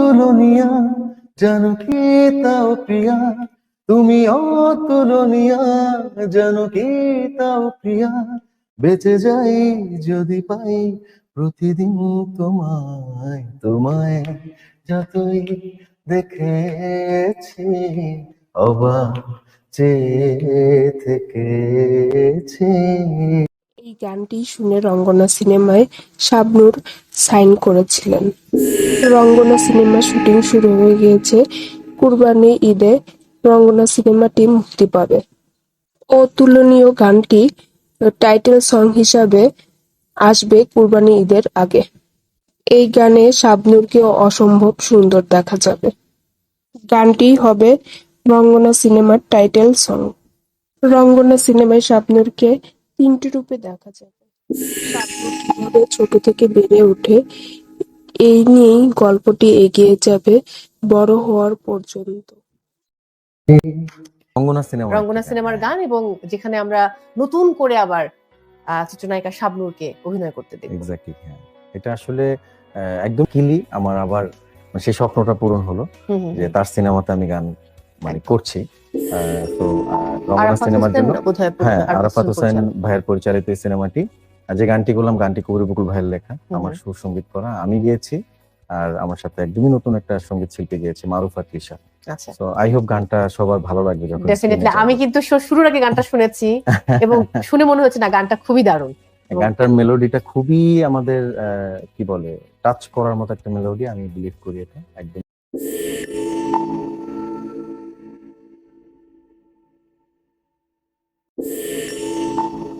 অতুলনীয়া জানো কি তাও প্রিয়া। তুমি অতুলনীয়া জানো কি তাও প্রিয়া। বেঁচে যাই যদি পাই, প্রতিদিন তোমায় তোমায় যতই দেখেছি, অবাক চেয়ে থেকেছি। গানটি শুনে রঙ্গনা সিনেমায় শাবনূর সাইন করেছিলেন। রঙ্গনা সিনেমার শুটিং শুরু হয়ে গিয়েছে কুরবানি ঈদে। রঙ্গনা সিনেমাটি মুক্তি পাবে। অতুলনীয় গানটি টাইটেল সং হিসাবে আসবে কুরবানি ঈদের আগে। এই গানে শাবনূরকে অসম্ভব সুন্দর দেখা যাবে। গানটি হবে রঙ্গনা সিনেমার টাইটেল সং। রঙ্গনা সিনেমায় শাবনূরকে তিনটি রূপে দেখা যাবে কীভাবে ছোট থেকে বেড়ে ওঠে। এই নিয়েই গল্পটি এগিয়ে যাবে বড় হওয়ার পর্যন্ত। রঙ্গনা সিনেমা রঙ্গনা সিনেমার গান এবং যেখানে আমরা নতুন করে আবার আহ, চিত্রনায়িকা শাবনূরকে অভিনয় করতে দেখব। এক্স্যাক্টলি হ্যাঁ। এটা আসলে আহ, একদম কিলি আমার আবার মানে সেই স্বপ্নটা পূরণ হলো যে তার সিনেমাতে আমি গান মানে করছি। তো রমনা সিনেমার জন্য। হ্যাঁ আরাফাত হোসেন ভাইয়ের পরিচালিত এই সিনেমাটি। আর যে গানটি করলাম গানটি কবির বকুল ভাইয়ের লেখা। আমার সুর সংগীত করা। আমি গিয়েছি আর আমার সাথে একদমই নতুন একটা সংগীত শিল্পী গিয়েছে মারুফা তৃষা। আচ্ছা। তো আই হোপ গানটা সবার ভালো লাগবে যখন ডেফিনেটলি আমি কিন্তু শুরুর আগে গানটা শুনেছি এবং শুনে মনে হচ্ছে না গানটা খুবই দারুণ। গানটার মেলোডিটা খুবই আমাদের আহ, কি বলে টাচ করার মতো একটা মেলোডি আমি বিলিভ করি এটা একদম। Peace.